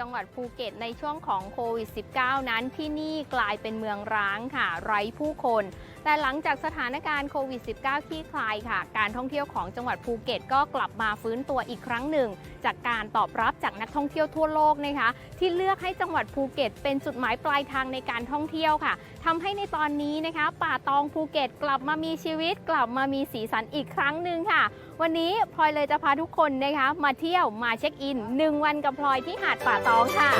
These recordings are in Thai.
จังหวัดภูเก็ตในช่วงของโควิด -19 นั้นที่นี่กลายเป็นเมืองร้างค่ะ ไร้ผู้คน แต่หลังจากสถานการณ์โควิด -19 ที่คลายค่ะ การท่องเที่ยวของจังหวัดภูเก็ตก็กลับมาฟื้นตัวอีกครั้งหนึ่ง จากการตอบรับจากนักท่องเที่ยวทั่วโลกนะคะ ที่เลือกให้จังหวัดภูเก็ต เป็นจุดหมายปลายทางในการท่องเที่ยวค่ะทำให้ในตอนนี้นะคะ ป่าตองภูเก็ตกลับมามีชีวิต กลับมามีสีสันอีกครั้งหนึ่งค่ะ วันนี้พลอยเลยจะพาทุกคนนะคะ มาเที่ยวมาเช็คอิน 1 วันกับพลอยที่หาดป่าตองค่ะ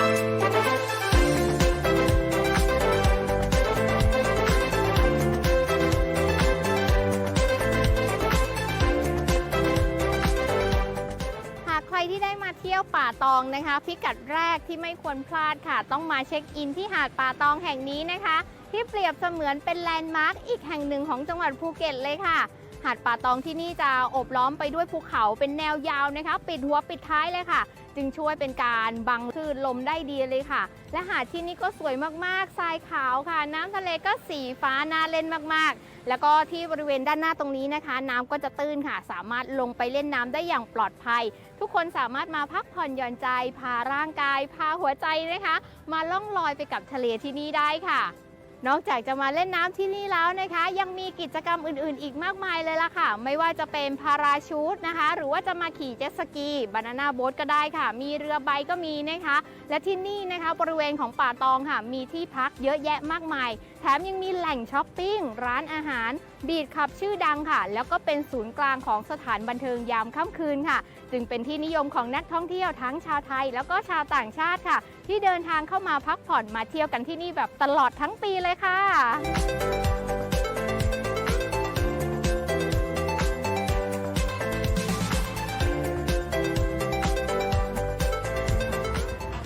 ที่ได้มาเที่ยวป่าตองนะคะ พิกัดแรกที่ไม่ควรพลาดค่ะ ต้องมาเช็คอินที่หาดป่าตองแห่งนี้นะคะ ที่เปรียบเสมือนเป็นแลนด์มาร์คอีกแห่งหนึ่งของจังหวัดภูเก็ตเลยค่ะ หาดป่าตองที่นี่จะอบล้อมไปด้วยภูเขาเป็นแนวยาวนะคะ ปิดหัวปิดท้ายเลยค่ะ จึงช่วยเป็นการบังคลื่นลมได้ดีเลยค่ะ และหาดที่นี่ก็สวยมากๆทรายขาวค่ะ น้ำทะเลก็สีฟ้าน่าเล่นมากๆแล้วก็ที่บริเวณด้านหน้าตรงนี้นะคะ น้ำก็จะตื้นค่ะ สามารถลงไปเล่นน้ำได้อย่างปลอดภัย ทุกคนสามารถมาพักผ่อนหย่อนใจ พาร่างกาย พาหัวใจนะคะ มาล่องลอยไปกับทะเลที่นี่ได้ค่ะ นอกจากจะมาเล่นน้ำที่นี่แล้วนะคะ ยังมีกิจกรรมอื่นๆ อีกมากมายเลยล่ะค่ะ ไม่ว่าจะเป็นพาราชูตนะคะ หรือว่าจะมาขี่เจ็ตสกีบานาน่าโบ๊ทก็ได้ค่ะ มีเรือใบก็มีนะคะ และที่นี่นะคะบริเวณของป่าตองค่ะ มีที่พักเยอะแยะมากมาย แถมยังมีแหล่งช้อปปิ้ง ร้านอาหาร บีดขับชื่อดังค่ะ แล้วก็เป็นศูนย์กลางของสถานบันเทิงยามค่ำคืนค่ะ จึงเป็นที่นิยมของนักท่องเที่ยวทั้งชาวไทย แล้วก็ชาวต่างชาติค่ะ ที่เดินทางเข้ามาพักผ่อนมาเที่ยวกันที่นี่แบบตลอดทั้งปีเลยค่ะ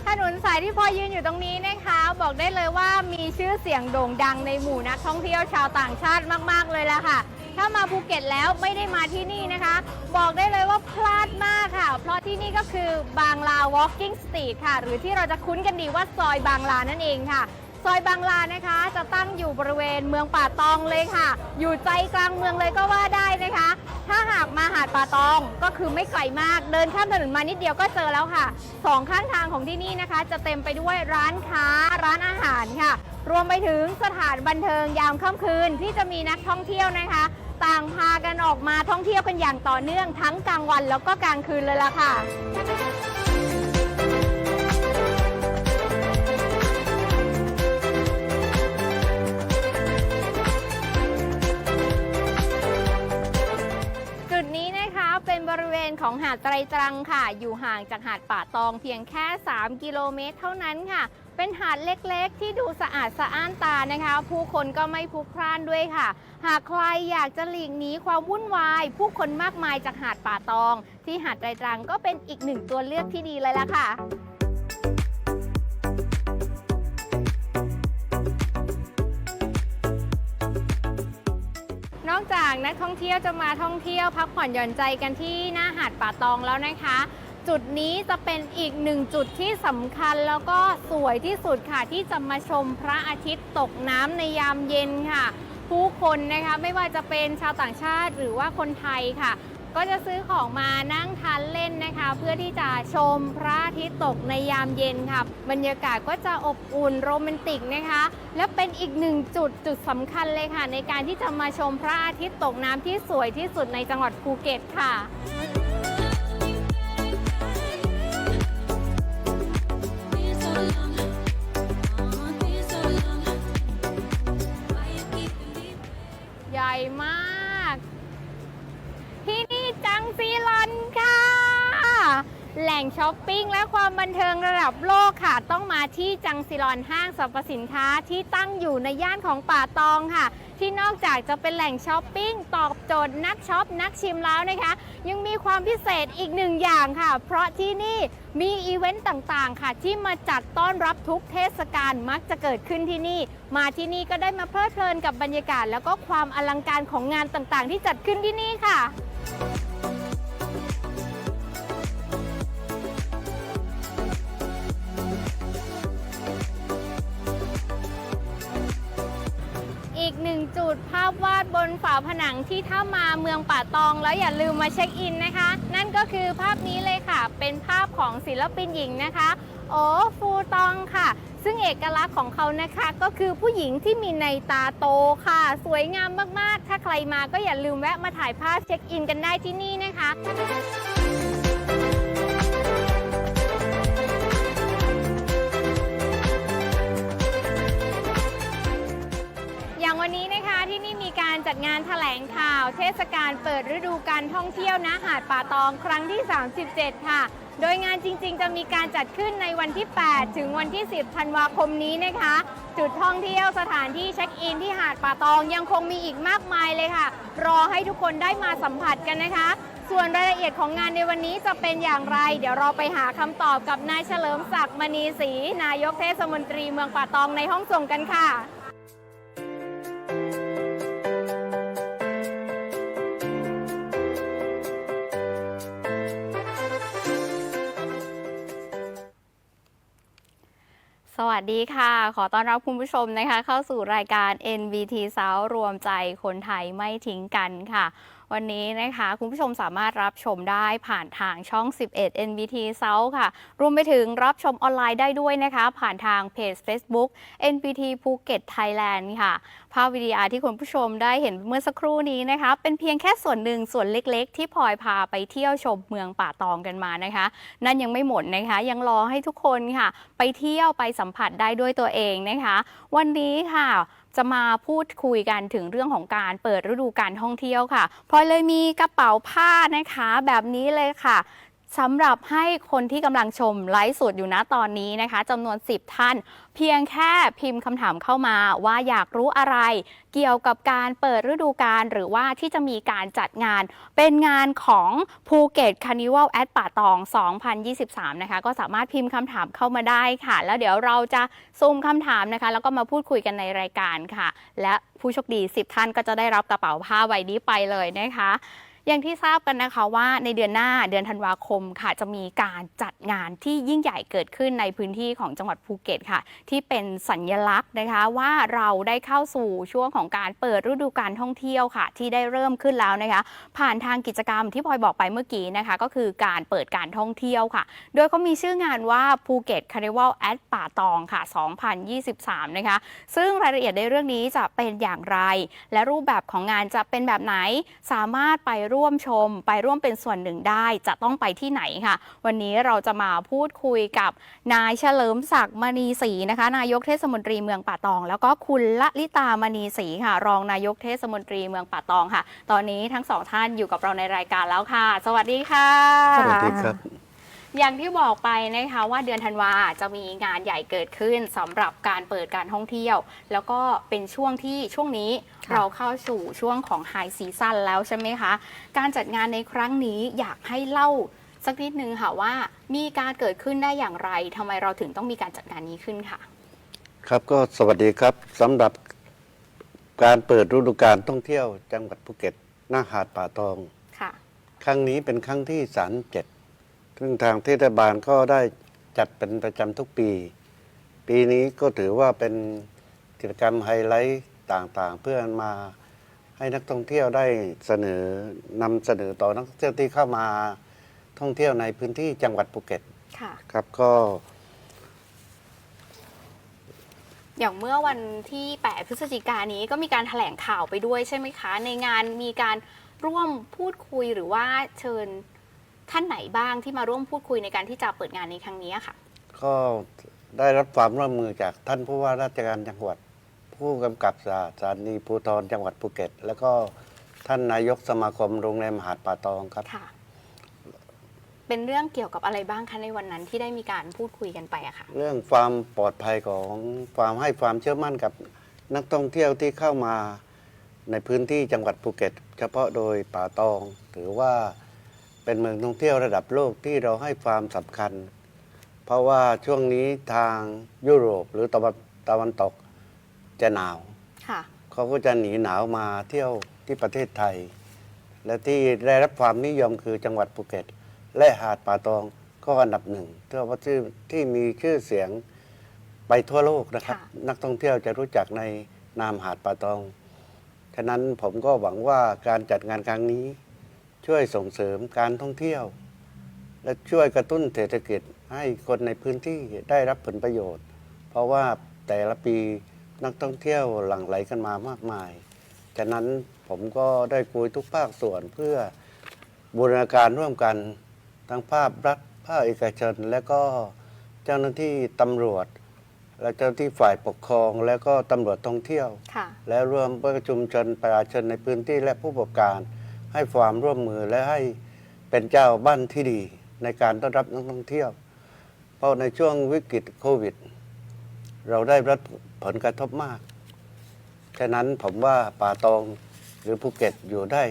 ถนนสายที่พอยยืนอยู่ตรงนี้นะคะ บอกได้เลยว่ามีชื่อเสียงโด่งดังในหมู่นักท่องเที่ยวชาวต่างชาติมาก ๆ เลยละค่ะ ถ้ามาภูเก็ตแล้วไม่ได้มาที่นี่นะคะ บอกได้เลยว่าพลาดมากค่ะ เพราะที่นี่ก็คือบางลา Walking Street ค่ะ หรือที่เราจะคุ้นกันดีว่าซอยบางลานั่นเองค่ะ ซอยบางลานะคะ จะตั้งอยู่บริเวณเมืองป่าตองเลยค่ะ อยู่ใจกลางเมืองเลยก็ว่าได้นะคะ ถ้าหากมาหาดป่าตองก็คือไม่ไกลมาก เดินข้ามถนนมานิดเดียวก็เจอแล้วค่ะสองข้างทางของที่นี่นะคะ จะเต็มไปด้วยร้านค้าร้านอาหารค่ะ รวมไปถึงสถานบันเทิงยามค่ำคืนที่จะมีนักท่องเที่ยวนะคะ ต่างพากันออกมาท่องเที่ยวกันอย่างต่อเนื่องทั้งกลางวันแล้วก็กลางคืนเลยล่ะค่ะจุดนี้นะคะเป็นบริเวณของหาดไตรตรังค่ะ อยู่ห่างจากหาดป่าตองเพียงแค่ 3 กิโลเมตรเท่านั้นค่ะ เป็นหาดเล็กๆ ที่ดูสะอาดสะอ้านตานะคะ ผู้คนก็ไม่พลุกพล่านด้วยค่ะ หากใครอยากจะหลีกหนีความวุ่นวาย ผู้คนมากมายจากหาดป่าตอง ที่หาดไตรตรังก็เป็นอีกหนึ่งตัวเลือกที่ดีเลยล่ะค่ะนอกจากนักท่องเที่ยวจะมาท่องเที่ยวพักผ่อนหย่อนใจกันที่หน้าหาดป่าตองแล้วนะคะ จุดนี้จะเป็นอีกหนึ่งจุดที่สำคัญแล้วก็สวยที่สุดค่ะ ที่จะมาชมพระอาทิตย์ตกน้ำในยามเย็นค่ะ ผู้คนนะคะไม่ว่าจะเป็นชาวต่างชาติหรือว่าคนไทยค่ะ ก็จะซื้อของมานั่งทานเล่นนะคะ เพื่อที่จะชมพระอาทิตย์ตกในยามเย็นค่ะ บรรยากาศก็จะอบอุ่นโรแมนติกนะคะ และเป็นอีกหนึ่งจุดจุดสำคัญเลยค่ะ ในการที่จะมาชมพระอาทิตย์ตกน้ำที่สวยที่สุดในจังหวัดภูเก็ตค่ะ แหล่งช้อปปิ้งและความบันเทิงระดับโลกค่ะ ต้องมาที่จังซีลอนห้างสรรพสินค้าที่ตั้งอยู่ในย่านของป่าตองค่ะ ที่นอกจากจะเป็นแหล่งช้อปปิ้งตอบโจทย์นักช็อปนักชิมแล้วนะคะ ยังมีความพิเศษอีกหนึ่งอย่างค่ะ เพราะที่นี่มีอีเวนต์ต่างๆ ค่ะ ที่มาจัดต้อนรับทุกเทศกาลมักจะเกิดขึ้นที่นี่ มาที่นี่ก็ได้มาเพลิดเพลินกับบรรยากาศ แล้วก็ความอลังการของงานต่างๆ ที่จัดขึ้นที่นี่ค่ะ จุดภาพวาดบนฝาผนังที่ถ้ามาเมืองป่าตอง แล้วอย่าลืมมาเช็คอินนะคะ นั่นก็คือภาพนี้เลยค่ะ เป็นภาพของศิลปินหญิงนะคะ โอ้ฟูตองค่ะ ซึ่งเอกลักษณ์ของเขานะคะก็คือผู้หญิงที่มีในตาโตค่ะ สวยงามมากๆ ถ้าใครมาก็อย่าลืมแวะมาถ่ายภาพเช็คอินกันได้ที่นี่นะคะอย่างวันนี้นะคะ ที่นี่มีการจัดงานแถลงข่าว เทศกาลเปิดฤดูการท่องเที่ยวณหาดป่าตองครั้งที่ 37 ค่ะ โดยงานจริงๆ จะมีการจัดขึ้นในวันที่ 8 ถึงวันที่ 10 ธันวาคมนี้นะคะ จุดท่องเที่ยวสถานที่เช็คอินที่หาดป่าตองยังคงมีอีกมากมายเลยค่ะ รอให้ทุกคนได้มาสัมผัสกันนะคะ ส่วนรายละเอียดของงานในวันนี้จะเป็นอย่างไร เดี๋ยวเราไปหาคำตอบกับนายเฉลิมศักดิ์มณีศรีนายกเทศมนตรีเมืองป่าตองในห้องส่งกันค่ะ สวัสดีค่ะ ขอต้อนรับคุณผู้ชมนะคะ เข้าสู่รายการ NBT สาวรวมใจคนไทยไม่ทิ้งกันค่ะ วันนี้นะคะ คุณผู้ชมสามารถรับชมได้ผ่านทางช่อง 11 NBT s o u ค่ะ รวมไปถึงรับชมออนไลน์ได้ด้วยนะคะ ผ่านทางเพจ Facebook NBT ภูเก็ตไทยแลนด์ค่ะ ภาพวิดีโอที่คุณผู้ชมได้เห็นเมื่อสักครู่นี้นะคะ เป็นเพียงแค่ส่วนหนึ่งส่วนเล็กๆ ที่พลอยพาไปเที่ยวชมเมืองป่าตองกันมานะคะ นั่นยังไม่หมดนะคะ ยังรอให้ทุกคนค่ะ ไปเที่ยวไปสัมผัสได้ด้วยตัวเองนะคะ วันนี้ค่ะ จะมาพูดคุยกันถึงเรื่องของการเปิดฤดูการท่องเที่ยวค่ะพลอยเลยมีกระเป๋าผ้านะคะ แบบนี้เลยค่ะ สำหรับให้คนที่กำลังชมไลฟ์สดอยู่นะตอนนี้นะคะจำนวน 10 ท่าน เพียงแค่พิมพ์คำถามเข้ามาว่าอยากรู้อะไร เกี่ยวกับการเปิดฤดูกาลหรือว่าที่จะมีการจัดงาน เป็นงานของภูเก็ตคานิวัลแอดป่าตอง 2023 นะคะ ก็สามารถพิมพ์คำถามเข้ามาได้ค่ะ แล้วเดี๋ยวเราจะซูมคำถามนะคะ แล้วก็มาพูดคุยกันในรายการค่ะ และผู้โชคดี 10 ท่านก็จะได้รับกระเป๋าผ้าใบนี้ไปเลยนะคะ อย่างที่ทราบกันนะคะว่าในเดือนหน้าเดือนธันวาคมค่ะ จะมีการจัดงานที่ยิ่งใหญ่เกิดขึ้นในพื้นที่ของจังหวัดภูเก็ตค่ะ ที่เป็นสัญญลักษณ์นะคะว่าเราได้เข้าสู่ช่วงของการเปิดฤดูการท่องเที่ยวค่ะ ที่ได้เริ่มขึ้นแล้วนะคะ ผ่านทางกิจกรรมที่พลอยบอกไปเมื่อกี้นะคะ ก็คือการเปิดการท่องเที่ยวค่ะ โดยเขามีชื่องานว่าภูเก็ตคาริวัลแอดป่าตองค่ะ 2023 นะคะ ซึ่งรายละเอียดในเรื่องนี้จะเป็นอย่างไร และรูปแบบของงานจะเป็นแบบไหนสามารถไปรร่วมชม ไปร่วมเป็นส่วนหนึ่งได้จะต้องไปที่ไหนค่ะ วันนี้เราจะมาพูดคุยกับนายเฉลิมศักดิ์มณีศรีนะคะ นายกเทศมนตรีเมืองป่าตอง แล้วก็คุณละลิตามณีศรีค่ะ รองนายกเทศมนตรีเมืองป่าตองค่ะ ตอนนี้ทั้งสองท่านอยู่กับเราในรายการแล้วค่ะ สวัสดีค่ะ สวัสดีครับ อย่างที่บอกไปนะคะว่าเดือนธันวาจะมีงานใหญ่เกิดขึ้นสำหรับการเปิดการท่องเที่ยว แล้วก็เป็นช่วงที่ช่วงนี้ค่ะเราเข้าสู่ช่วงของไฮซีซั่นแล้วใช่ไหมคะ การจัดงานในครั้งนี้อยากให้เล่าสักนิดนึงค่ะว่ามีการเกิดขึ้นได้อย่างไรทำไมเราถึงต้องมีการจัดงานนี้ขึ้นค่ะ ครับก็สวัสดีครับสำหรับการเปิดฤดูการท่องเที่ยวจังหวัดภูเก็ตหน้าหาดป่าตอง ค่ะ ครั้งนี้เป็นครั้งที่สามเจ็ด ซึ่งทางเทศบาลก็ได้จัดเป็นประจำทุกปี ปีนี้ก็ถือว่าเป็นกิจกรรมไฮไลท์ต่างๆ เพื่อมาให้นักท่องเที่ยวได้เสนอนำเสนอต่อนักท่องเที่ยวที่เข้ามาท่องเที่ยวในพื้นที่จังหวัดภูเก็ตค่ะ ครับก็ อย่างเมื่อวันที่ 8 พฤศจิกายนนี้ก็มีการแถลงข่าวไปด้วยใช่ไหมคะ ในงานมีการร่วมพูดคุยหรือว่าเชิญ ท่านไหนบ้างที่มาร่วมพูดคุยในการที่จะเปิดงานในครั้งนี้ค่ะก็ได้รับความร่วมมือจากท่านผู้ว่าราชการจังหวัด ผู้กำกับสถานีภูธรจังหวัดภูเก็ต แล้วก็ท่านนายกสมาคมโรงแรมหาดป่าตองครับ ค่ะ เป็นเรื่องเกี่ยวกับอะไรบ้างคะในวันนั้นที่ได้มีการพูดคุยกันไปอะค่ะ เรื่องความปลอดภัยของความให้ความเชื่อมั่นกับนักท่องเที่ยวที่เข้ามาในพื้นที่จังหวัดภูเก็ต เฉพาะโดยป่าตอง ถือว่า เป็นเมืองท่องเที่ยวระดับโลกที่เราให้ความสำคัญ เพราะว่าช่วงนี้ทางยุโรปหรือตะวันตะวันตกจะหนาว ค่ะ เขาก็จะหนีหนาวมาเที่ยวที่ประเทศไทย และที่ได้รับความนิยมคือจังหวัดภูเก็ต และหาดป่าตองก็อันดับหนึ่งเที่ยวว่าชื่อที่มีชื่อเสียงไปทั่วโลกนะครับ ค่ะ นักท่องเที่ยวจะรู้จักในนามหาดป่าตอง ฉะนั้นผมก็หวังว่าการจัดงานครั้งนี้ ช่วยส่งเสริมการท่องเที่ยว และช่วยกระตุ้นเศรษฐกิจให้คนในพื้นที่ได้รับผลประโยชน์ เพราะว่าแต่ละปีนักท่องเที่ยวหลั่งไหลกันมามากมายฉะนั้นผมก็ได้คุยทุกภาคส่วนเพื่อบูรณาการร่วมกันทั้งภาครัฐภาคเอกชน และก็เจ้าหน้าที่ตำรวจ และเจ้าหน้าที่ฝ่ายปกครอง และก็ตำรวจท่องเที่ยวค่ะและรวมประชุมชนประชาชนในพื้นที่และผู้ประกอบการ ให้ความร่วมมือและให้เป็นเจ้าบ้านที่ดีในการต้อนรับนักท่องเที่ยว เพราะในช่วงวิกฤตโควิด เราได้รับผลกระทบมาก ฉะนั้นผมว่าป่าตองหรือภูเก็ตอยู่ได้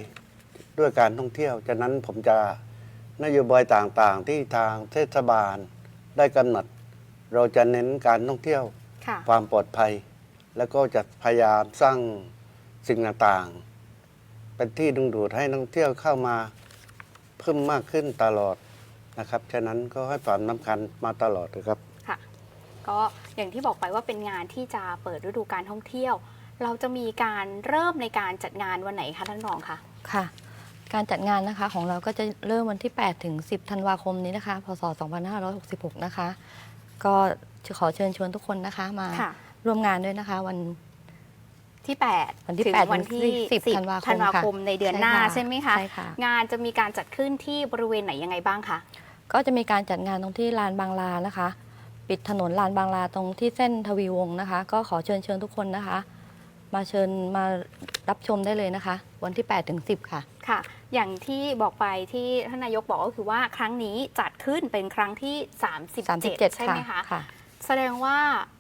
ด้วยการท่องเที่ยว ฉะนั้นผมจะนโยบายต่างๆ ที่ทางเทศบาลได้กำหนด เราจะเน้นการท่องเที่ยวค่ะความปลอดภัย แล้วก็จะพยายามสร้างสิ่งต่างๆ เป็นที่ดึงดูดให้นักท่องเที่ยวเข้ามาเพิ่มมากขึ้นตลอดนะครับ ฉะนั้นก็ให้ความสำคัญมาตลอดนะครับ ค่ะ ก็อย่างที่บอกไปว่าเป็นงานที่จะเปิดฤดูการท่องเที่ยว เราจะมีการเริ่มในการจัดงานวันไหนคะท่านรองคะค่ะ การจัดงานนะคะของเราก็จะเริ่มวันที่ 8 ถึง 10 ธันวาคมนี้นะคะ พศ 2566 นะคะ ก็ขอเชิญชวนทุกคนนะคะมาค่ะ ร่วมงานด้วยนะคะ วัน ที่ 8 วันที่ถึง8วันที่ถึง10 10ธันวาคมธันวาค่ะคมในเดือนหน้าใช่ไหมคะ ใช่ค่ะ งานจะมีการจัดขึ้นที่บริเวณไหนยังไงบ้างคะ ก็จะมีการจัดงานตรงที่ลานบางลานะคะ ปิดถนนลานบางลาตรงที่เส้นทวีวงศ์นะคะ ก็ขอเชิญเชิญทุกคนนะคะ มาเชิญมารับชมได้เลยนะคะ วันที่8ถึง10 ค่ะ ค่ะ อย่างที่บอกไปที่ท่านนายกบอกก็คือว่าครั้งนี้จัดขึ้นเป็นครั้งที่ 37 37 ใช่ไหมคะ ค่ะ แสดงว่า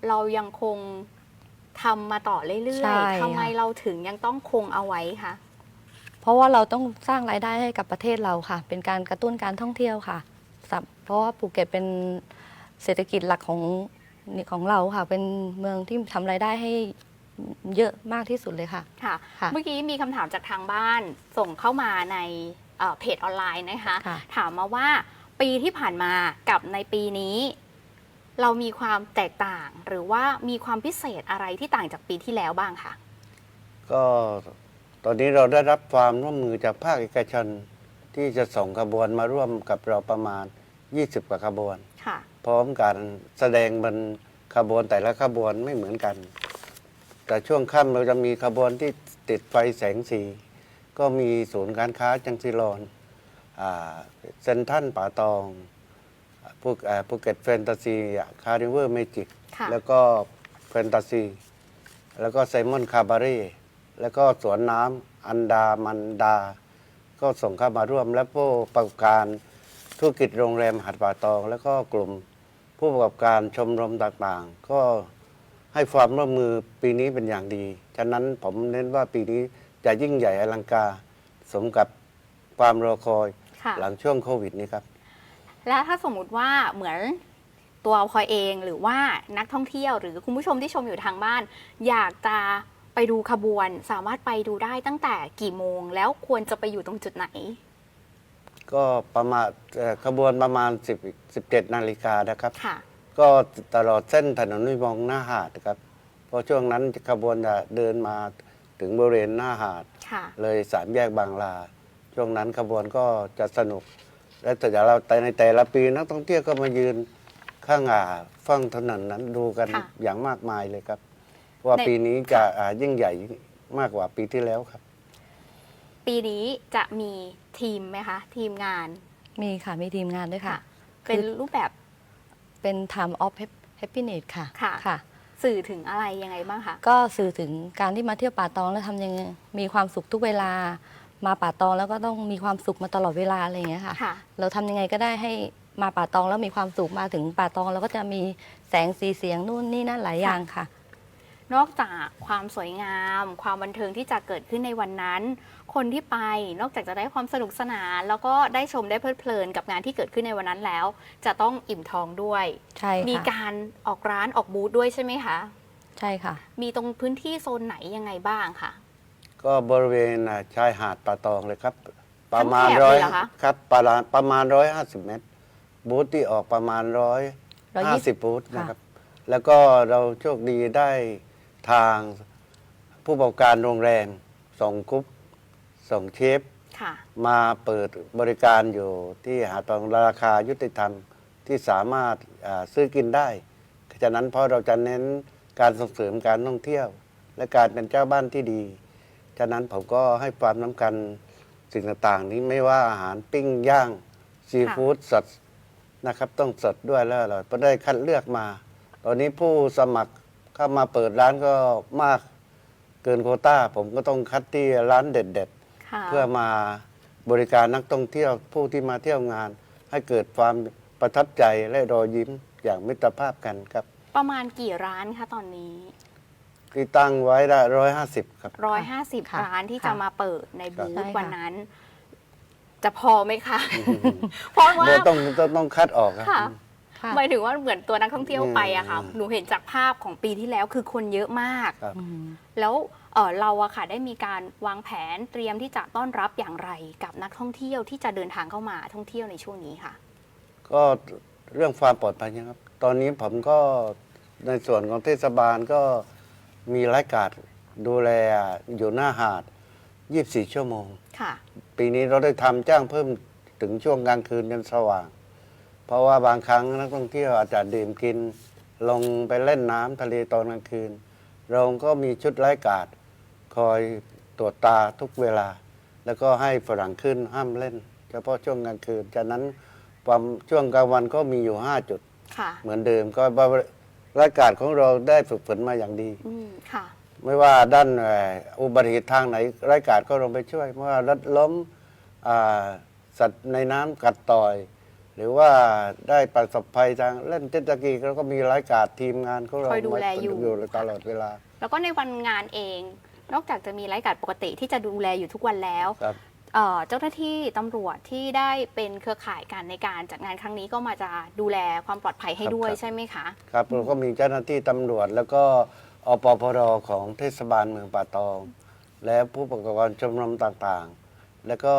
เรายังคง ทำมาต่อเรื่อใช่ยๆทำไมค่ะ เราถึงยังต้องคงเอาไว้คะ เพราะว่าเราต้องสร้างรายได้ให้กับประเทศเราค่ะ เป็นการกระตุ้นการท่องเที่ยวค่ะสับเพราะว่าภูเก็ตเป็นเศรษฐกิจหลักของนี่ของเราค่ะ เป็นเมืองที่ทำรายได้ให้เยอะมากที่สุดเลยค่ะ ค่ะ ค่ะ เมื่อกี้มีคำถามจากทางบ้านส่งเข้ามาในเอ่อเพจออนไลน์นะคะ ค่ะ ถามมาว่าปีที่ผ่านมากับในปีนี้ เรามีความแตกต่างหรือว่ามีความพิเศษอะไรที่ต่างจากปีที่แล้วบ้างคะ ก็ตอนนี้เราได้รับความร่วมมือจากภาคเอกชนที่จะส่งขบวนมาร่วมกับเราประมาณ 20 กว่าขบวน ค่ะ พร้อมการแสดงบนขบวนแต่ละขบวนไม่เหมือนกัน แต่ช่วงค่ำเราจะมีขบวนที่ติดไฟแสงสี ก็มีศูนย์การค้าจังซีรอนอ่าเซนทรันป่าตอง ภูอ่าภูเก็ตแฟนตาซีคาริเวอร์เมจิกค่ะแล้วก็แฟนตาซีแล้วก็ไซมอนคาบารีแล้วก็สวนน้ำอันดามันดา ก็ส่งเข้ามาร่วม และผู้ประกอบการธุรกิจโรงแรมหาดป่าตอง แล้วก็กลุ่มผู้ประกอบการชมรมต่างๆ ก็ให้ความร่วมมือปีนี้เป็นอย่างดี ฉะนั้นผมเน้นว่าปีนี้จะยิ่งใหญ่อลังการสมกับความรอคอยค่ะหลังช่วงโควิดนี้ครับ และถ้าสมมุติว่าเหมือนตัวพลอยเองหรือว่านักท่องเที่ยวหรือคุณผู้ชมที่ชมอยู่ทางบ้าน อยากจะไปดูขบวน สามารถไปดูได้ตั้งแต่กี่โมง แล้วควรจะไปอยู่ตรงจุดไหน ก็ประมาณเอ่อขบวนประมาณ10 17นาฬิกานะครับ ค่ะ ก็ตลอดเส้นถนนวิมองหน้าหาดครับ เพราะช่วงนั้นขบวนจะเดินมาถึงบริเวณหน้าหาด ค่ะ เลยสามแยกบางลา ช่วงนั้นขบวนก็จะสนุก และแต่เราแต่ในแต่ละปีนักท่องเที่ยวก็มายืนข้างอ่าฟังถนนนั้นดูกันค่ะ อย่างมากมายเลยครับ ว่าในปีนี้จะอ่ายิ่งใหญ่มากกว่าปีที่แล้วครับ ปีนี้จะมีทีมไหมคะ ทีมงานมีค่ะ มีทีมงานด้วยค่ะ เป็นรูปแบบ เป็น time of happiness ค่ะค่ะ ค่ะ สื่อถึงอะไรยังไงบ้างคะ ก็สื่อถึงการที่มาเที่ยวป่าตองแล้วทำยังไงมีความสุขทุกเวลา มาป่าตองแล้วก็ต้องมีความสุขมาตลอดเวลาอะไรอย่างเงี้ยค่ะ ค่ะ เราทำยังไงก็ได้ให้มาป่าตองแล้วมีความสุขมาถึงป่าตองแล้วก็จะมีแสงสีเสียงนู่นนี่นั่นหลายอย่างค่ะ นอกจากความสวยงาม ความบันเทิงที่จะเกิดขึ้นในวันนั้น คนที่ไปนอกจากจะได้ความสนุกสนาน แล้วก็ได้ชมได้เพลิดเพลินกับงานที่เกิดขึ้นในวันนั้นแล้ว จะต้องอิ่มท้องด้วย ใช่มีค่ะการออกร้านออกบูธด้วยใช่ไหมคะ ใช่ค่ะ มีตรงพื้นที่โซนไหนยังไงบ้างคะ ก็บริเวณอ่าชายหาดป่าตองเลยครับ ประมาณทั้งแถบร้อยเลยเหรอคะ ครับประมาณประมาณร้อยห้าสิบเมตร บูธที่ออกประมาณร้อยห้าสิบ120บูธนะครับ แล้วก็เราโชคดีได้ทางผู้ประกอบการโรงแรมส่งกรุ๊ปส่งเชฟ ค่ะ มาเปิดบริการอยู่ที่หาดตองราคายุติธรรมที่สามารถอ่าซื้อกินได้ฉะนั้นเพราะเราจะเน้นการส่งเสริมการท่องเที่ยว และการเป็นเจ้าบ้านที่ดี ฉะนั้นผมก็ให้ความสำคัญสิ่งต่างๆ นี้ไม่ว่าอาหารปิ้งย่างซีฟู้ดสดนะครับ ต้องสดด้วยแล้วเราก็ได้คัดเลือกมา ตอนนี้ผู้สมัครเข้ามาเปิดร้านก็มากเกินโควต้า ผมก็ต้องคัดที่ร้านเด็ดๆค่ะเพื่อมาบริการนักท่องเที่ยวผู้ที่มาเที่ยวงาน ให้เกิดความประทับใจและรอยยิ้มอย่างมิตรภาพกันครับ ประมาณกี่ร้านคะตอนนี้ ที่ตั้งไว้ได้ร้อยห้าสิบครับ ร้อยห้าสิบค่ะร้านที่ค่ะจะมาเปิดในบูใช่ธค่ะ วันนั้น จะพอไหมคะ เพราะว่า เดี๋ยวต้องต้องต้องคัดออกครับ ค่ะ ค่ะ หมายถึงว่าเหมือนตัวนักท่องเที่ยวไปอะค่ะ อืม หนูเห็นจากภาพของปีที่แล้วคือคนเยอะมาก ครับ อืม แล้วเออเราอะค่ะได้มีการวางแผนเตรียมที่จะต้อนรับอย่างไรกับนักท่องเที่ยวที่จะเดินทางเข้ามาท่องเที่ยวในช่วงนี้ค่ะ ก็เรื่องความปลอดภัยนะครับ ตอนนี้ผมก็ในส่วนของเทศบาลก็ มีรายการดูแลอยู่หน้าหาด 24 ชั่วโมง ค่ะ ปีนี้เราได้ทำจ้างเพิ่มถึงช่วงกลางคืนจนสว่าง เพราะว่าบางครั้งนักท่องเที่ยวอาจจะดื่มกิน ลงไปเล่นน้ำทะเลตอนกลางคืน เราก็มีชุดไร้กาดคอยตรวจตาทุกเวลา แล้วก็ให้ฝรั่งขึ้นห้ามเล่น เฉพาะช่วงกลางคืนจากนั้นความช่วงกลางวันก็มีอยู่ 5 จุด ค่ะ เหมือนเดิมก็ รายการของเราได้ฝึกฝนมาอย่างดี อืมค่ะ ไม่ว่าด้านเอ่ออุบัติเหตุทางไหนรายการก็ลงไปช่วยเมื่อรถล้มอ่าสัตว์ในน้ำกัดต่อย หรือว่าได้ประสบภัยทางเล่นเจ็ตสกีเราก็มีรายการทีมงานของเราคอยดูแลอยู่อยู่ตลอดเวลาแล้วก็ในวันงานเอง นอกจากจะมีรายการปกติที่จะดูแลอยู่ทุกวันแล้ว ครับเอ่อ เจ้าหน้าที่ตำรวจที่ได้เป็นเครือข่ายกันในการจัดงานครั้งนี้ก็มาจะดูแลความปลอดภัยให้ครับด้วยครับ ใช่ไหมคะ ครับเราก็มีเจ้าหน้าที่ตำรวจ แล้วก็อปพรของเทศบาลเมืองป่าตอง และผู้ประกอบการชมรมต่างๆ แล้วก็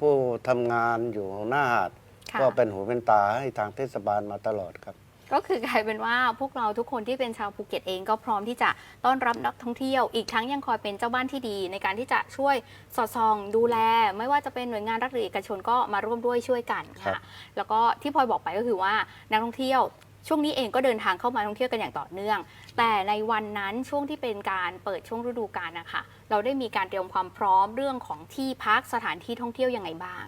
ผู้ทำงานอยู่หน้าหาด ค่ะ ก็เป็นหูเป็นตาให้ทางเทศบาลมาตลอดครับ ก็คือกลายเป็นว่าพวกเราทุกคนที่เป็นชาวภูเก็ตเองก็พร้อมที่จะต้อนรับนักท่องเที่ยว อีกทั้งยังคอยเป็นเจ้าบ้านที่ดี ในการที่จะช่วยสอดส่องดูแล ไม่ว่าจะเป็นหน่วยงานรัฐหรือเอกชนก็มาร่วมด้วยช่วยกันครัค่ะบแล้วก็ที่พลอยบอกไปก็คือว่านักท่องเที่ยวช่วงนี้เองก็เดินทางเข้ามาท่องเที่ยวกันอย่างต่อเนื่อง แต่ในวันนั้นช่วงที่เป็นการเปิดช่วงฤดูกาลนะคะเราได้มีการเตรียมความพร้อมเรื่องของที่พักสถานที่ท่องเที่ยวยังไงบ้าง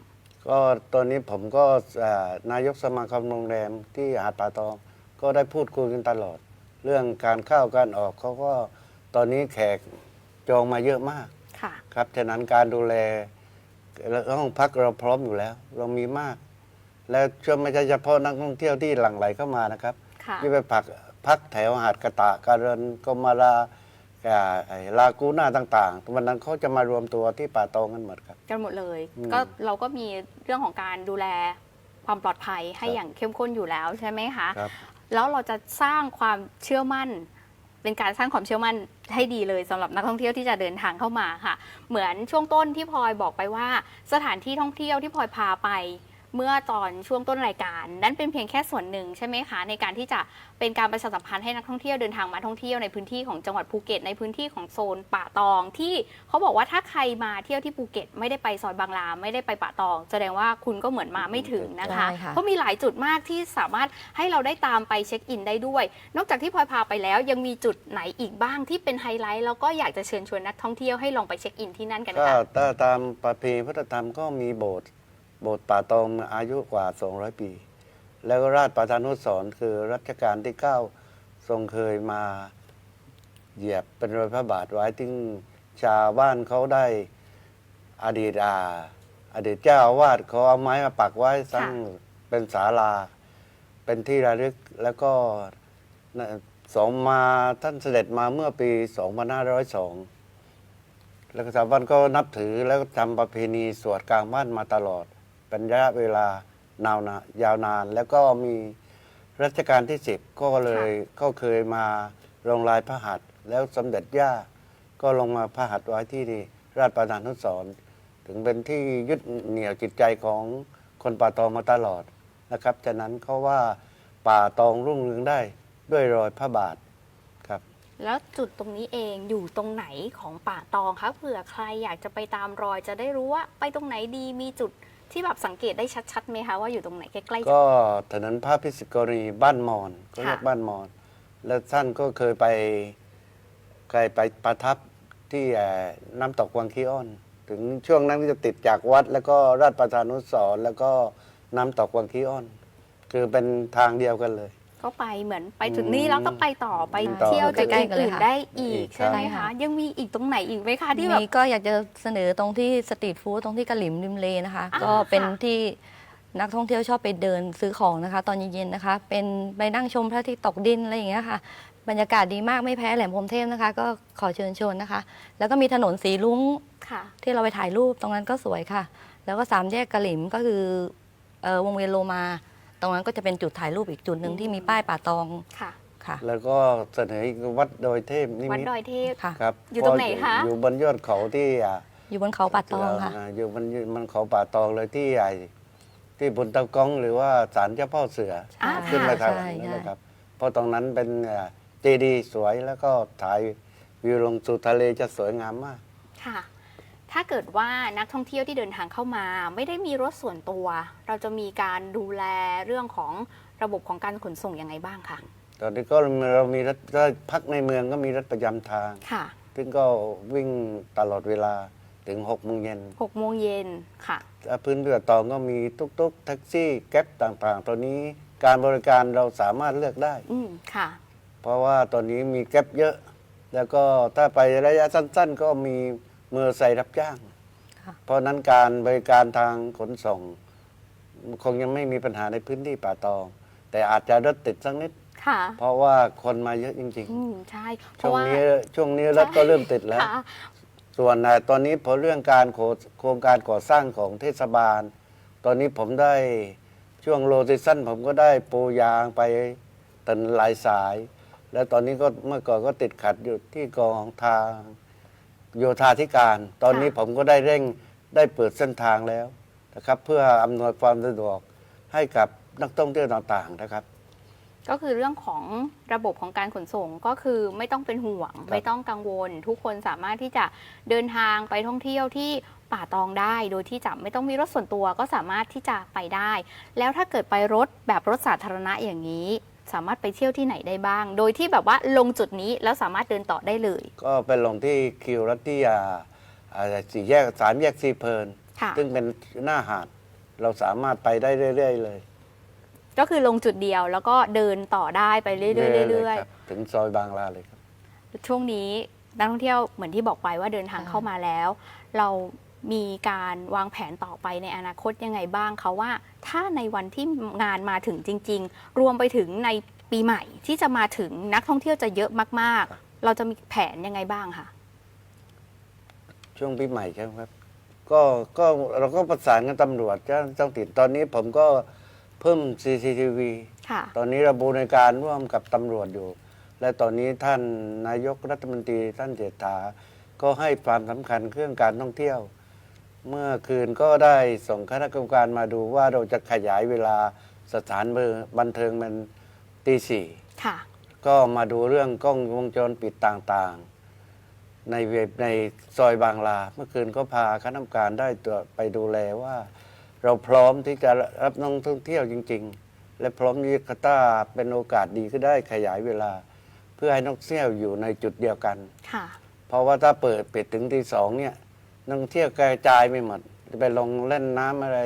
ก็ตอนนี้ผมก็เอ่อนายกสมาคมโรงแรมที่หาดป่าตอง ก็ได้พูดคุยกันตลอด เรื่องการเข้าการออกเขาก็ตอนนี้แขกจองมาเยอะมาก ค่ะ ครับ ฉะนั้นการดูแลห้องพักเราพร้อมอยู่แล้ว เรามีมาก และช่วงไม่ใช่เฉพาะนักท่องเที่ยวที่หลั่งไหลเข้ามานะครับค่ะ ที่ไปพักพักแถวหาดกระตะการันกมาลาอ่าไอ้ลากูน่าต่างๆวันนั้นเขาจะมารวมตัวที่ป่าตองกันหมดครับ กันหมดเลย อืมก็เราก็มีเรื่องของการดูแลความปลอดภัยให้ครับ อย่างเข้มข้นอยู่แล้วใช่ไหมคะ ครับ แล้วเราจะสร้างความเชื่อมั่น เป็นการสร้างความเชื่อมั่นให้ดีเลยสำหรับนักท่องเที่ยวที่จะเดินทางเข้ามาค่ะ เหมือนช่วงต้นที่พลอยบอกไปว่า สถานที่ท่องเที่ยวที่พลอยพาไป เมื่อตอนช่วงต้นรายการ นั้นเป็นเพียงแค่ส่วนหนึ่งใช่ไหมคะ ในการที่จะเป็นการประชาสัมพันธ์ให้นักท่องเที่ยวเดินทางมาท่องเที่ยวในพื้นที่ของจังหวัดภูเก็ตในพื้นที่ของโซนป่าตองที่เขาบอกว่าถ้าใครมาเที่ยวที่ภูเก็ต ไม่ได้ไปซอยบางลาไม่ได้ไปป่าตอง แสดงว่าคุณก็เหมือนมาไม่ถึงนะคะใช่ค่ะ เพราะมีหลายจุดมากที่สามารถให้เราได้ตามไปเช็คอินได้ด้วย นอกจากที่พลอยพาไปแล้วยังมีจุดไหนอีกบ้างที่เป็นไฮไลท์แล้วก็อยากจะเชิญชวนนักท่องเที่ยวให้ลองไปเช็คอินที่นั่นกันก็ค่ะ ถ้าตามประเพณีพุทธธรรมก็มีโบสถ์ โบสถ์ป่าตองอายุกว่า 200 ปี แล้วก็ราชประธานุสรณ์คือรัชกาลที่ 9 ทรงเคยมาเหยียบเป็นรอยพระบาทไว้ที่ชาวบ้านเขาได้อดีตอาอดีตเจ้าอาวาสเขาเอาไม้มาปักไว้สร้างเป็นศาลา เป็นที่ระลึกแล้วก็สองมาท่านเสด็จมาเมื่อปี 2502 แล้วก็ชาวบ้านก็นับถือแล้วก็ทำประเพณีสวดกลางบ้านมาตลอด เป็นระยะเวลานานายาวนาน แล้วก็มีรัชกาลที่สิบก็เลยก็เคยมาลงลายพระหัตถ์แล้วสมเด็จย่าก็ลงมาพระหัตถ์ไว้ที่ราชประธานนุสรณ์ถึงเป็นที่ยึดเหนี่ยวจิตใจของคนป่าตองมาตลอดนะครับฉะนั้นเขาว่าป่าตองรุ่งเรืองได้ด้วยรอยพระบาทครับแล้วจุดตรงนี้เองอยู่ตรงไหนของป่าตองคะเผื่อใครอยากจะไปตามรอยจะได้รู้ว่าไปตรงไหนดีมีจุด ที่แบบสังเกตได้ชัดๆไหมคะว่าอยู่ตรงไหนใกล้ๆก็ถนนพระพิสิกรีบ้านมอนก็เรียกค่ะ บ้านมอน แล้วท่านก็เคยไปเคยไปประทับที่เอ่อน้ำตกวังขี้อ้อน ถึงช่วงนั้นก็จะติดจากวัด แล้วก็ราชประชานุสรณ์แล้วก็น้ำตกวังขี้อ้อน คือเป็นทางเดียวกันเลย ก็ไปเหมือนไปถึงนี่แล้วก็ไปต่อไปต่อเที่ยวจุดใกล้ๆกันเลยอื่นค่ะๆได้อีกอีกใช่ไหมใช่คะค่ะยังมีอีกตรงไหนอีกไหมคะที่แบบมีก็อยากจะเสนอตรงที่สตรีทฟู้ดตรงที่กะหลิมริมเลนะคะอ่าก็เป็นค่ะที่นักท่องเที่ยวชอบไปเดินซื้อของนะคะ ตอนเย็นๆนะคะ เป็นไปนั่งชมพระอาทิตย์ตกดินอะไรอย่างเงี้ยค่ะ บรรยากาศดีมากไม่แพ้แหลมพรหมเทพนะคะ ก็ขอเชิญชวนนะคะ แล้วก็มีถนนสีลุ้งค่ะที่เราไปถ่ายรูปตรงนั้นก็สวยค่ะ แล้วก็สามแยกกะหลิมก็คือเอ่อวงเวียนโลมา ตรงนั้นก็จะเป็นจุดถ่ายรูปอีกจุดหนึ่งที่มีป้ายป่าตองค่ะค่ะ แล้วก็เสนออีกวัดดอยเทพนิวัดมิตดอยเทพ ค่ะ ครับอยู่ตรงไหนคะ อยู่บนยอดเขาที่อะอยู่บนเขาป่าตองค่ะาอยู่บนมันเขาป่าตองเลยที่ใหญ่ ที่บนเตากองหรือว่าศาลเจ้าพ่อเสืออ่า ขึ้นมาทางใช่นั้นใช่นะครับ เพราะตรงนั้นเป็นเจดีย์สวยแล้วก็ถ่ายวิวลงสู่ทะเลจะสวยงามมาก ค่ะ ถ้าเกิดว่านักท่องเที่ยวที่เดินทางเข้ามา ไม่ได้มีรถส่วนตัว เราจะมีการดูแลเรื่องของระบบของการขนส่งยังไงบ้างคะตอนนี้ก็เรามีรถถ้าพักในเมืองก็มีรถประจำทาง ค่ะ ซึ่งก็วิ่งตลอดเวลาถึง6โมงเย็น6โมงเย็นค่ะถ้าพื้นเรือตองก็มีตุ๊กๆแท็กซี่แก๊ปต่างๆ ตอนนี้การบริการเราสามารถเลือกได้ อืมค่ะ เพราะว่าตอนนี้มีแก๊ปเยอะ แล้วก็ถ้าไประยะสั้น ๆ ก็มี มือใส่รับจ้างค่ะเพราะฉะนั้นการบริการทางขนส่ง คงยังไม่มีปัญหาในพื้นที่ป่าตอง แต่อาจจะรถติดสักนิดค่ะเพราะว่าคนมาเยอะจริงอืมใช่เพๆช่วราะงว่านี้ช่วงนี้รถก็เริ่มติดแล้วค่ะส่วนอะตอนนี้พอเรื่องการโคโครงการก่อสร้างของเทศบาล ตอนนี้ผมได้ช่วงโลซิชั่นผมก็ได้ปูยางไปตันหลายสาย แล้วตอนนี้ก็เมื่อก่อนก็ติดขัดอยู่ที่กองทาง โยธาธิการ ตอนนี้ค่ะผมก็ได้เร่งได้เปิดเส้นทางแล้วนะครับ เพื่ออำนวยความสะดวกให้กับนักท่องเที่ยวต่างๆนะครับ ก็คือเรื่องของระบบของการขนส่งก็คือไม่ต้องเป็นห่วง ไม่ต้องกังวล ทุกคนสามารถที่จะเดินทางไปท่องเที่ยวที่ป่าตองได้ โดยที่จะไม่ต้องมีรถส่วนตัวก็สามารถที่จะไปได้ แล้วถ้าเกิดไปรถแบบรถสาธารณะอย่างนี้ สามารถไปเที่ยวที่ไหนได้บ้าง โดยที่แบบว่าลงจุดนี้แล้วสามารถเดินต่อได้เลย ก็ไปลงที่คิวรัตติยาอ่าสี่แยกสามแยกซีเพลิน ค่ะ ซึ่งเป็นหน้าหาด เราสามารถไปได้เรื่อย ๆ เลยก็คือลงจุดเดียวแล้วก็เดินต่อได้ไปเรื่อยๆเรื่อยคบถึงซอยบางลาเลยครับๆช่วงนี้นักท่องเที่ยวเหมือนที่บอกไปว่าเดินทางค่ะเข้ามาแล้ว เรา มีการวางแผนต่อไปในอนาคตยังไงบ้างคะว่า ถ้าในวันที่งานมาถึงจริง ๆ รวมไปถึงในปีใหม่ที่จะมาถึงนักท่องเที่ยวจะเยอะมากครับๆเราจะมีแผนยังไงบ้างคะช่วงปีใหม่ใช่ไหมครับก็ก็เราก็ประสานกับตำรวจเจ้าจ้องติดตอนนี้ผมก็เพิ่ม CCTV ค่ะตอนนี้เราบูรณาการร่วมกับตำรวจอยู่ และตอนนี้ท่านนายกรัฐมนตรีท่านเศรษฐาก็ให้ความสำคัญเรื่องการท่องเที่ยว เมื่อคืนก็ได้ส่งคณะกรรมการมาดูว่าเราจะขยายเวลาสถานบันเทิงมันตีสี่ค่ะ ก็มาดูเรื่องกล้องวงจรปิดต่างๆ ในเว็บในซอยบางลา เมื่อคืนก็พาคณะกรรมการได้ตัวไปดูแลว่า เราพร้อมที่จะรับนักท่องเที่ยวจริง ๆ และพร้อมที่จะถ้าเป็นโอกาสดีก็ได้ขยายเวลา เพื่อให้นักท่องเที่ยวอยู่ในจุดเดียวกัน ค่ะ เพราะว่าถ้าเปิดปิดถึงตีสองเนี่ย นักท่องเที่ยวกระจายไม่หมดจะไปลงเล่นน้ำอะไร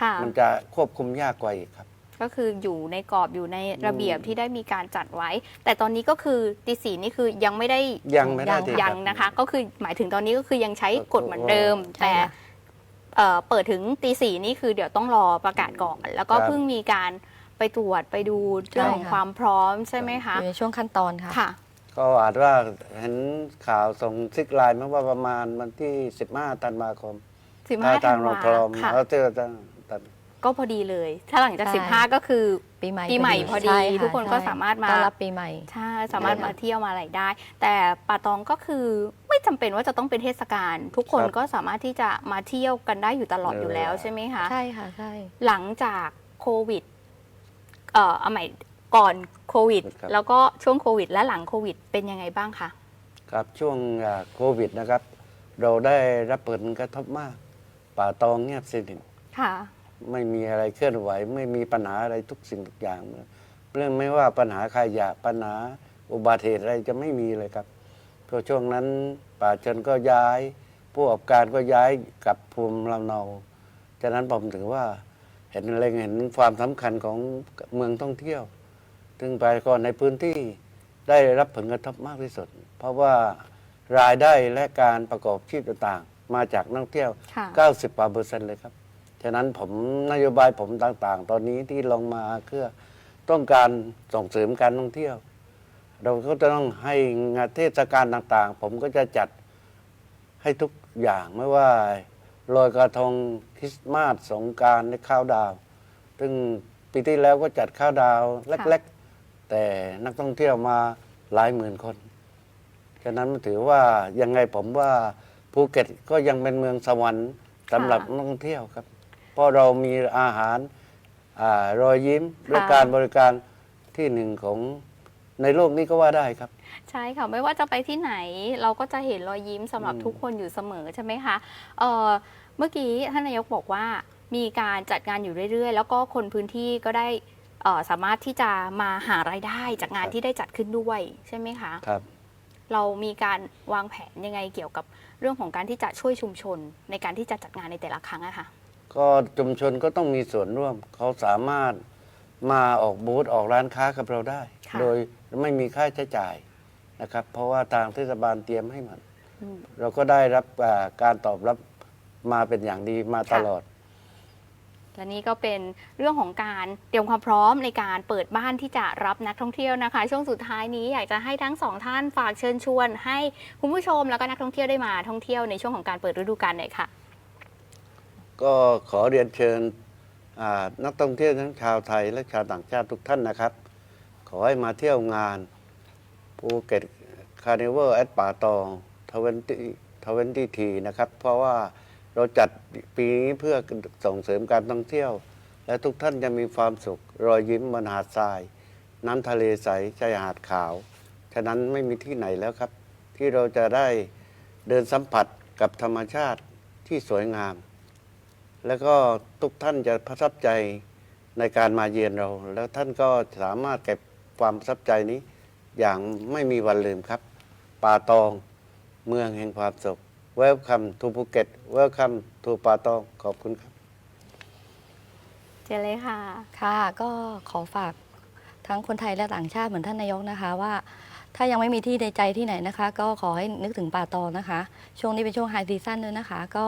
ค่ะ มันจะควบคุมยากกว่าอีกครับ ก็คืออยู่ในกรอบอยู่ในระเบียบที่ได้มีการจัดไว้ แต่ตอนนี้ก็คือตีสีนี่คือยังไม่ได้ยังไม่ได้ยังที่ยังจัดนะคะ ก็คือหมายถึงตอนนี้ก็คือยังใช้กฎเหมือนเดิมใช่แต่ค่ะเอ่อเปิดถึงตีสี่นี่คือเดี๋ยวต้องรอประกาศก่อน แล้วก็ครับ เพิ่งมีการไปตรวจไปดูเรื่องของใช่ค่ะความพร้อมใช่ไหมคะ อยู่ในช่วงขั้นตอนค่ะ ค่ะ ก็อาจว่าเห็นข่าวส่งซิกไลน์มาว่าประมาณวันที่ 15ธันวาคมสิบถ้าห้าทาธังนเราวาพร้อมค่ะ แล้วเจอจะตัดก็พอดีเลย ถ้าหลังจาก ใช่สิบห้าก็คือปีใหม่ปีใหม่พอดี ใช่ะทุกคนก็ใช่สามารถมาต้อนรับปีใหม่ ใช่สามารถใช่ค่ะมาเที่ยวมาอะไรได้ แต่ป่าตองก็คือไม่จำเป็นว่าจะต้องเป็นเทศกาลทุกคนครับก็สามารถที่จะมาเที่ยวกันได้อยู่ตลอดอยู่แล้วเออใช่ไหมคะ ใช่ค่ะ ใช่ หลังจากโควิด เอ่อเอาใหม่ ก่อนโควิด ครับ แล้วก็ช่วงโควิด และหลังโควิด เป็นยังไงบ้างคะ ครับช่วงอ่าโควิดนะครับ เราได้รับผลกระทบมาก ป่าตองเงียบสนิทค่ะ ไม่มีอะไรเคลื่อนไหว ไม่มีปัญหาอะไรทุกสิ่งทุกอย่างเรื่องไม่ว่าปัญหาขยะปัญหาอุบัติเหตุอะไรจะไม่มีเลยครับเพราะช่วงนั้นป่าชนก็ย้าย ผู้ประกอบการก็ย้ายกลับภูมิลำเนาฉะนั้นผมถือว่าเห็นเล็งเห็นความสำคัญของเมืองท่องเที่ยว ซึ่งประชากรในพื้นที่ได้รับผลกระทบมากที่สุด เพราะว่ารายได้และการประกอบชีพต่างๆ มาจากนักท่องเที่ยว ค่ะ90กว่าเปอร์เซ็นต์เลยครับ ฉะนั้นผมนโยบายผมต่างๆ ตอนนี้ที่ลงมาเพื่อต้องการส่งเสริมการท่องเที่ยว เราก็จะต้องให้งานเทศกาลต่างๆ ผมก็จะจัดให้ทุกอย่างไม่ว่าลอยกระทงคริสต์มาสสงกรารและข้าวดาว ซึ่งปีที่แล้วก็จัดข้าวดาว เล็กๆ แต่นักท่องเที่ยวมาหลายหมื่นคนฉะนั้นถือว่ายังไงผมว่าภูเก็ตก็ยังเป็นเมืองสวรรค์สำหรับนักท่องเที่ยวครับ เพราะเรามีอาหารอารอยยิ้มและการบริการที่หนึ่งของในโลกนี้ก็ว่าได้ครับ ใช่ค่ะ ไม่ว่าจะไปที่ไหน เราก็จะเห็นรอยยิ้มสำหรับอืมทุกคนอยู่เสมอใช่ไหมคะเอ่อเมื่อกี้ท่านนายกบอกว่ามีการจัดงานอยู่เรื่อยๆ แล้วก็คนพื้นที่ก็ได้เอ่อ สามารถที่จะมาหารายได้จากงานที่ได้จัดขึ้นด้วยใช่ไหมคะครับ เรามีการวางแผนยังไงเกี่ยวกับเรื่องของการที่จะช่วยชุมชน ในการที่จะจัดงานในแต่ละครั้งอะค่ะ ก็ชุมชนก็ต้องมีส่วนร่วม เขาสามารถมาออกบูธออกร้านค้ากับเราได้ ค่ะ โดยไม่มีค่าใช้จ่ายนะครับ เพราะว่าทางเทศบาลเตรียมให้มัน อืม เราก็ได้รับอ่าการตอบรับมาเป็นอย่างดีมาตลอด และนี่ก็เป็นเรื่องของการเตรียมความพร้อมในการเปิดบ้านที่จะรับนักท่องเที่ยวนะคะ ช่วงสุดท้ายนี้อยากจะให้ทั้งสองท่านฝากเชิญชวน ให้คุณผู้ชมแล้วก็นักท่องเที่ยวได้มาท่องเที่ยวในช่วงของการเปิดฤดูกาลหน่อยค่ะ ก็ขอเรียนเชิญอ่านักท่องเที่ยวทั้งชาวไทยและชาวต่างชาติทุกท่านนะครับ ขอให้มาเที่ยวงานภูเก็ตคาร์นิวัลแอดป่าตองทเวนตี้ทเวนตี้ทีนะครับ เพราะว่า เราจัดปีนี้เพื่อส่งเสริมการท่องเที่ยว และทุกท่านจะมีความสุข รอยยิ้มบนหาดทราย น้ำทะเลใสชายหาดขาว ฉะนั้นไม่มีที่ไหนแล้วครับ ที่เราจะได้เดินสัมผัสกับธรรมชาติที่สวยงาม แล้วก็ทุกท่านจะประทับใจในการมาเยือนเรา แล้วท่านก็สามารถเก็บความประทับใจนี้ อย่างไม่มีวันลืมครับ ป่าตองเมืองแห่งความสุข Welcome to Phuket Welcome to ป่าตองขอบคุณครับ เจอเลยค่ะ ค่ะก็ขอฝากทั้งคนไทยและต่างชาติเหมือนท่านนายกนะคะว่า ถ้ายังไม่มีที่ในใจที่ไหนนะคะ ก็ขอให้นึกถึงป่าตองนะคะ ช่วงนี้เป็นช่วงไฮซีซั่นด้วยนะคะ ก็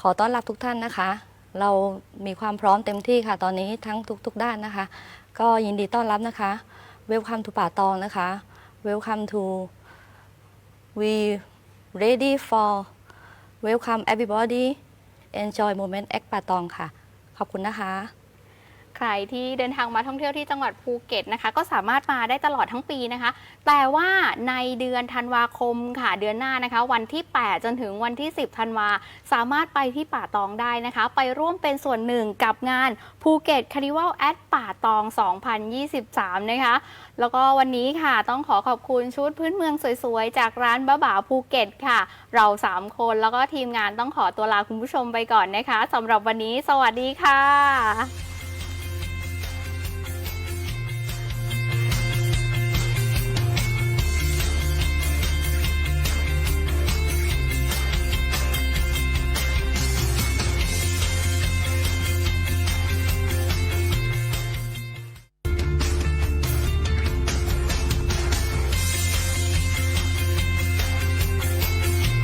ขอต้อนรับทุกท่านนะคะ เรามีความพร้อมเต็มที่ค่ะ ตอนนี้ทั้งทุก ๆ ด้านนะคะ ก็ยินดีต้อนรับนะคะ Welcome to ป่าตองนะคะ Welcome to we ready for welcome everybody enjoy moment at ป่าตองค่ะ ขอบคุณนะคะ ใครที่เดินทางมาท่องเที่ยวที่จังหวัดภูเก็ตนะคะ ก็สามารถมาได้ตลอดทั้งปีนะคะ แต่ว่าในเดือนธันวาคมค่ะเดือนหน้านะคะ วันที่ 8 จนถึงวันที่ 10ธันวาสามารถไปที่ป่าตองได้นะคะ ไปร่วมเป็นส่วนหนึ่งกับงานภูเก็ตคาริวัลแอดป่าตอง 2023 นะคะ แล้วก็วันนี้ค่ะต้องขอขอบคุณชุดพื้นเมืองสวยๆ จากร้านบ้าบ่าภูเก็ตค่ะ เรา 3 คนแล้วก็ทีมงานต้องขอตัวลาคุณผู้ชมไปก่อนนะคะสำหรับวันนี้ สวัสดีค่ะ